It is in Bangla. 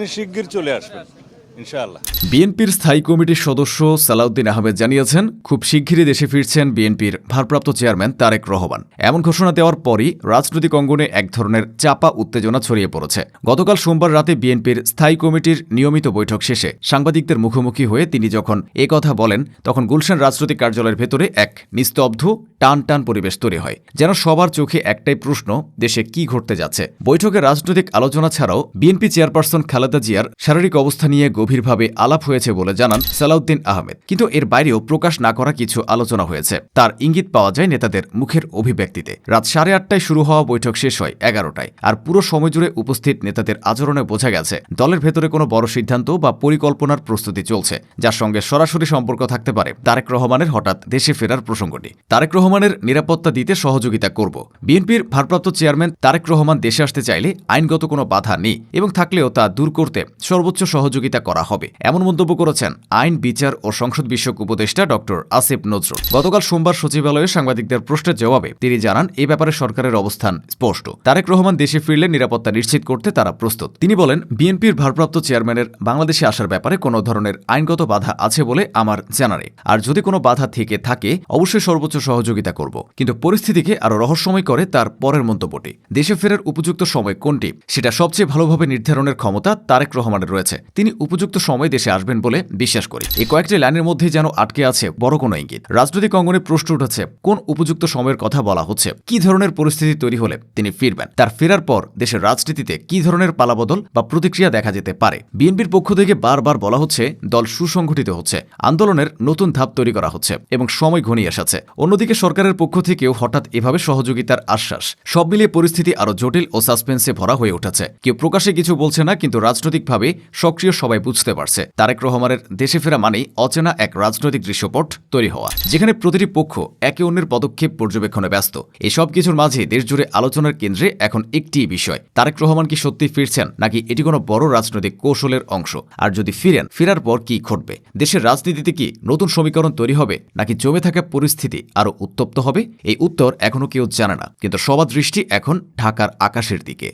তিনি শিগগির চলে আসবেন। বিএনপির স্থায়ী কমিটির সদস্য সালাউদ্দিন আহমেদ জানিয়েছেন, খুব শিগগিরই দেশে ফিরছেন বিএনপির ভারপ্রাপ্ত চেয়ারম্যান তারেক রহমান। এমন ঘোষণা দেওয়ার পরই রাজনৈতিক অঙ্গনে এক ধরনের চাপা উত্তেজনা ছড়িয়ে পড়েছে। গতকাল সোমবার রাতে বিএনপির স্থায়ী কমিটির নিয়মিত বৈঠক শেষে সাংবাদিকদের মুখোমুখি হয়ে তিনি যখন এ কথা বলেন, তখন গুলশান রাজনৈতিক কার্যালয়ের ভেতরে এক নিস্তব্ধ টান টান পরিবেশ তৈরি হয়। যেন সবার চোখে একটাই প্রশ্ন, দেশে কি ঘটতে যাচ্ছে? বৈঠকে রাজনৈতিক আলোচনা ছাড়াও বিএনপি চেয়ারপারসন খালেদা জিয়ার শারীরিক অবস্থা নিয়ে গভীরভাবে আলাপ হয়েছে বলে জানান সালাউদ্দিন আহমেদ। কিন্তু এর বাইরেও প্রকাশ না করা কিছু আলোচনা হয়েছে। তার ইঙ্গিত পাওয়া যায় নেতাদের মুখের অভিব্যক্তিতে। রাত সাড়ে আটটায় শুরু হওয়া বৈঠক শেষ হয় এগারোটায় আর পুরো সময় জুড়ে উপস্থিত নেতাদের আচরণে বোঝা গেছে, দলের ভেতরে কোনো বড় সিদ্ধান্ত বা পরিকল্পনার প্রস্তুতি চলছে, যার সঙ্গে সরাসরি সম্পর্ক থাকতে পারে তারেক রহমানের হঠাৎ দেশে ফেরার প্রসঙ্গটি। তারেক রহমানের নিরাপত্তা দিতে সহযোগিতা করব। বিএনপির ভারপ্রাপ্ত চেয়ারম্যান তারেক রহমান দেশে আসতে চাইলে আইনগত কোনো বাধা নেই এবং থাকলেও তা দূর করতে সর্বোচ্চ সহযোগিতা করা হবে। এমন মন্তব্য করেছেন আইন, বিচার ও সংসদ বিষয়ক উপদেষ্টা ডক্টর আসিফ নজরুল। গতকাল সোমবার সচিবালয়ে সাংবাদিকদের প্রশ্নের জবাবে তিনি জানান, এ ব্যাপারে সরকারের অবস্থান স্পষ্ট। তারেক রহমান দেশে ফিরলে নিরাপত্তা নিশ্চিত করতে তারা প্রস্তুত। তিনি বলেন, বিএনপির ভারপ্রাপ্ত চেয়ারম্যানের বাংলাদেশে আসার ব্যাপারে কোনো ধরনের আইনগত বাধা আছে বলে আমার জানা নেই। আর যদি কোনো বাধা থেকে থাকে, অবশ্যই সর্বোচ্চ সহযোগিতা করব। কিন্তু পরিস্থিতিকে আরও রহস্যময় করে তার পরের মন্তব্যটি, দেশে ফেরার উপযুক্ত সময় কোনটি? সেটা সবচেয়ে ভালোভাবে নির্ধারণের ক্ষমতা তারেক রহমানের রয়েছে। তিনি উপযুক্ত সময় দেশে আসবেন বলে বিশ্বাস করি। এই কয়েকটি লাইনের মধ্যে যেন আটকে আছে বড় কোনো ইঙ্গিত। রাজনৈতিক অঙ্গনে প্রশ্ন উঠেছে, কোন উপযুক্ত সময়ের কথা বলা হচ্ছে? কি ধরনের পরিস্থিতি তৈরি হলে তিনি ফিরবেন? তার ফেরার পর দেশের রাজনীতিতে কি ধরনের পালাবদল বা প্রতিক্রিয়া দেখা যেতে পারে? বিএনপির পক্ষ থেকে বারবার বলা হচ্ছে, দল সুসংগঠিত হচ্ছে, আন্দোলনের নতুন ধাপ তৈরি করা হচ্ছে এবং সময় ঘনিয়ে এসেছে। অন্যদিকে সরকারের পক্ষ থেকেও হঠাৎ এভাবে সহযোগিতার আশ্বাস। সব মিলিয়ে পরিস্থিতি আরও জটিল ও সাসপেন্সে ভরা হয়ে উঠেছে। কেউ প্রকাশ্যে কিছু বলছে না, কিন্তু রাজনৈতিকভাবে সক্রিয় সবাই বুঝতে পারছে। তারেক রহমানের দেশে ফেরা মানেই অচেনা এক রাজনৈতিক দৃশ্যপট তৈরি হওয়া। যেখানে প্রতিটি পক্ষ একে অন্যের পদক্ষেপ পর্যবেক্ষণে ব্যস্ত। এসব কিছুর মাঝে দেশজুড়ে আলোচনার কেন্দ্রে এখন একটি বিষয়। তারেক রহমান কি সত্যি ফিরছেন, নাকি এটি কোনো বড় রাজনৈতিক কৌশলের অংশ? আর যদি ফিরেন, ফেরার পর কি ঘটবে? দেশের রাজনীতিতে কি নতুন সমীকরণ তৈরি হবে, নাকি জমে থাকা পরিস্থিতি আরও উত্তপ্ত হবে? এই উত্তর এখনও কেউ জানে না। কিন্তু সবার দৃষ্টি এখন ঢাকার আকাশের দিকে।